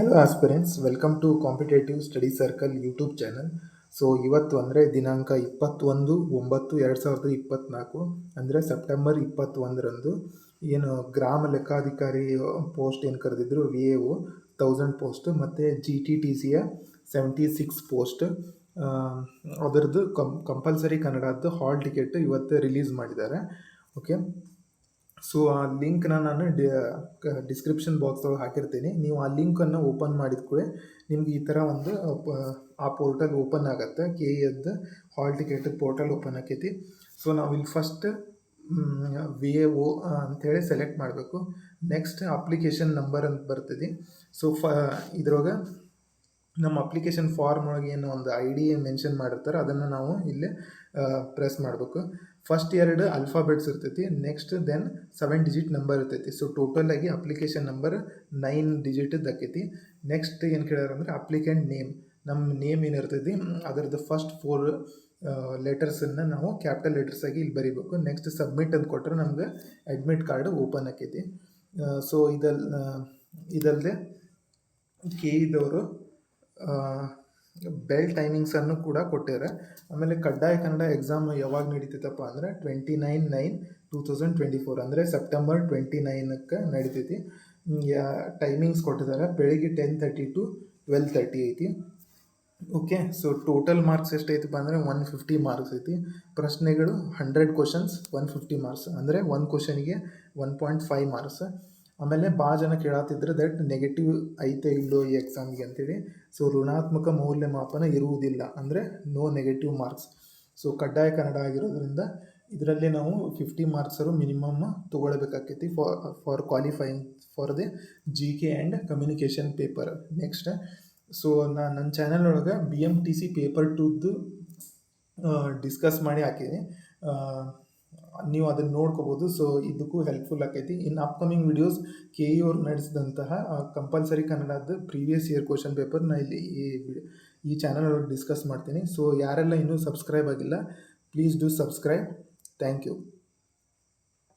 Hello aspirants welcome to competitive study circle YouTube channel so ಇವತ್ತು ಅಂದರೆ ದಿನಾಂಕ ಇಪ್ಪತ್ತೊಂದು, ಒಂಬತ್ತು, ಎರಡು ಸಾವಿರದ ಇಪ್ಪತ್ತ್ನಾಲ್ಕು ಅಂದರೆ ಸೆಪ್ಟೆಂಬರ್ ಇಪ್ಪತ್ತೊಂದರಂದು ಏನು ಗ್ರಾಮ ಲೆಕ್ಕಾಧಿಕಾರಿ ಪೋಸ್ಟ್ ಏನು ಕರೆದಿದ್ರು V A O thousand post ಮತ್ತು ಜಿ ಟಿ ಟಿ ಸಿಯ ಸೆವೆಂಟಿ ಸಿಕ್ಸ್ ಪೋಸ್ಟ್ ಅದರದ್ದು ಕಂಪಲ್ಸರಿ ಕನ್ನಡದ್ದು ಹಾಲ್ ಟಿಕೆಟ್ ಇವತ್ತು ರಿಲೀಸ್ ಮಾಡಿದ್ದಾರೆ. ಓಕೆ ಸೊ ಆ ಲಿಂಕ್ನ ನಾನು ಡಿಸ್ಕ್ರಿಪ್ಷನ್ ಬಾಕ್ಸ್ ಒಳಗೆ ಹಾಕಿರ್ತೀನಿ. ನೀವು ಆ ಲಿಂಕನ್ನು ಓಪನ್ ಮಾಡಿದ ಕೂಡ ನಿಮ್ಗೆ ಈ ಥರ ಒಂದು ಆ ಪೋರ್ಟಲ್ ಓಪನ್ ಆಗುತ್ತೆ. ಕೆ ಎದ್ದು ಹಾಲ್ ಟಿಕೆಟ್ ಪೋರ್ಟಲ್ ಓಪನ್ ಆಕೈತಿ. ಸೊ ನಾವು ಇಲ್ಲಿ ಫಸ್ಟ್ ವಿ ಎ ಒ ಅಂಥೇಳಿ ಸೆಲೆಕ್ಟ್ ಮಾಡಬೇಕು. ನೆಕ್ಸ್ಟ್ ಅಪ್ಲಿಕೇಶನ್ ನಂಬರ್ ಅಂತ ಬರ್ತದೆ. ಸೊ ಫ, ಇದ್ರೊಳಗೆ ನಮ್ಮ ಅಪ್ಲಿಕೇಶನ್ ಫಾರ್ಮ್ ಒಳಗೆ ಏನು ಒಂದು ಐ ಡಿ ಮೆನ್ಷನ್ ಮಾಡಿರ್ತಾರೆ, ಅದನ್ನು ನಾವು ಇಲ್ಲಿ ಪ್ರೆಸ್ ಮಾಡಬೇಕು. ಫಸ್ಟ್ ಎರಡು ಅಲ್ಫಾಬೆಟ್ಸ್ ಇರ್ತೈತಿ next then seven digit number ಇರ್ತೈತಿ. ಸೊ ಟೋಟಲ್ ಆಗಿ ಅಪ್ಲಿಕೇಶನ್ ನಂಬರ್ ನೈನ್ ಡಿಜಿಟ್ ಆಕೈತಿ ನೆಕ್ಸ್ಟ್ ಏನು ಕೇಳ್ಯಾರ ಅಂದರೆ ಅಪ್ಲಿಕೆಂಟ್ ನೇಮ್ ನಮ್ಮ ನೇಮ್ ಏನು ಇರ್ತೈತಿ? ಅದರದ್ದು ಫಸ್ಟ್ ಫೋರ್ ಲೆಟರ್ಸನ್ನು ನಾವು ಕ್ಯಾಪಿಟಲ್ ಲೆಟರ್ಸ್ ಆಗಿ ಇಲ್ಲಿ ಬರೀಬೇಕು. ನೆಕ್ಸ್ಟ್ ಸಬ್ಮಿಟ್ ಅಂತ ಕೊಟ್ಟರೆ ನಮ್ಗೆ ಅಡ್ಮಿಟ್ ಕಾರ್ಡ್ ಓಪನ್ ಆಕೈತಿ. ಸೊ ಇದಲ್ ಇದಲ್ಲದೆ ಕೆ ಇದ್ದವರು ಬೆಲ್ ಟೈಮಿಂಗ್ಸನ್ನು ಕೂಡ ಕೊಟ್ಟಿದ್ದಾರೆ. ಆಮೇಲೆ ಕಡ್ಡಾಯ ಕನ್ನಡ ಎಕ್ಸಾಮ್ ಯಾವಾಗ ನಡೀತೈತಪ್ಪ ಅಂದರೆ twenty nine nine two thousand twenty four ಅಂದರೆ ಸೆಪ್ಟೆಂಬರ್ ಟ್ವೆಂಟಿ ನೈನಕ್ಕೆ ನಡೀತೈತಿ ಟೈಮಿಂಗ್ಸ್ ಕೊಟ್ಟಿದ್ದಾರೆ. ಬೆಳಿಗ್ಗೆ ten thirty to twelve thirty ಐತಿ. ಓಕೆ ಸೊ ಟೋಟಲ್ ಮಾರ್ಕ್ಸ್ ಎಷ್ಟೈತಪ್ಪ ಅಂದರೆ ಒನ್ ಫಿಫ್ಟಿ ಮಾರ್ಕ್ಸ್ ಐತಿ. ಪ್ರಶ್ನೆಗಳು hundred questions one fifty marks ಅಂದರೆ ಒಂದು ಕ್ವಶನಿಗೆ ಒನ್ ಪಾಯಿಂಟ್ ಫೈವ್ ಮಾರ್ಕ್ಸ್ ಆಮೇಲೆ ಭಾಳ ಜನ ಕೇಳತ್ತಿದ್ರೆ ದಟ್ ನೆಗೆಟಿವ್ ಐತೆ ಇಲ್ಲೋ ಈ ಎಕ್ಸಾಮ್ಗೆ ಅಂತೇಳಿ. ಸೊ ಋಣಾತ್ಮಕ ಮೌಲ್ಯಮಾಪನ ಇರುವುದಿಲ್ಲ ಅಂದರೆ ನೋ ನೆಗೆಟಿವ್ ಮಾರ್ಕ್ಸ್ ಸೊ ಕಡ್ಡಾಯ ಕನ್ನಡ ಆಗಿರೋದ್ರಿಂದ ಇದರಲ್ಲಿ ನಾವು ಫಿಫ್ಟಿ ಮಾರ್ಕ್ಸರು minimum ತೊಗೊಳ್ಬೇಕಾಕೈತಿ for for qualifying for the G K and communication paper next so ನಾನು ನನ್ನ ಚಾನಲ್ ಒಳಗೆ B M T C paper ಟೂದ್ದು discuss ಮಾಡಿ ಹಾಕಿದ್ದೀನಿ ನೀವು ಅದನ್ನು ನೋಡ್ಕೋಬೋದು. ಸೊ ಇದಕ್ಕೂ ಹೆಲ್ಪ್ಫುಲ್ ಆಕೈತಿ. In upcoming videos K E ಅವ್ರು ನಡೆಸಿದಂತಹ ಕಂಪಲ್ಸರಿ ಕನ್ನಡದ ಪ್ರೀವಿಯಸ್ ಇಯರ್ ಕ್ವಶನ್ ಪೇಪರ್ ನಾ ಇಲ್ಲಿ ಈ ಈ ಚಾನಲ್ ಒಳಗೆ ಡಿಸ್ಕಸ್ ಮಾಡ್ತೀನಿ. ಸೊ ಯಾರೆಲ್ಲ ಇನ್ನೂ ಸಬ್ಸ್ಕ್ರೈಬ್ ಆಗಿಲ್ಲ please do subscribe thank you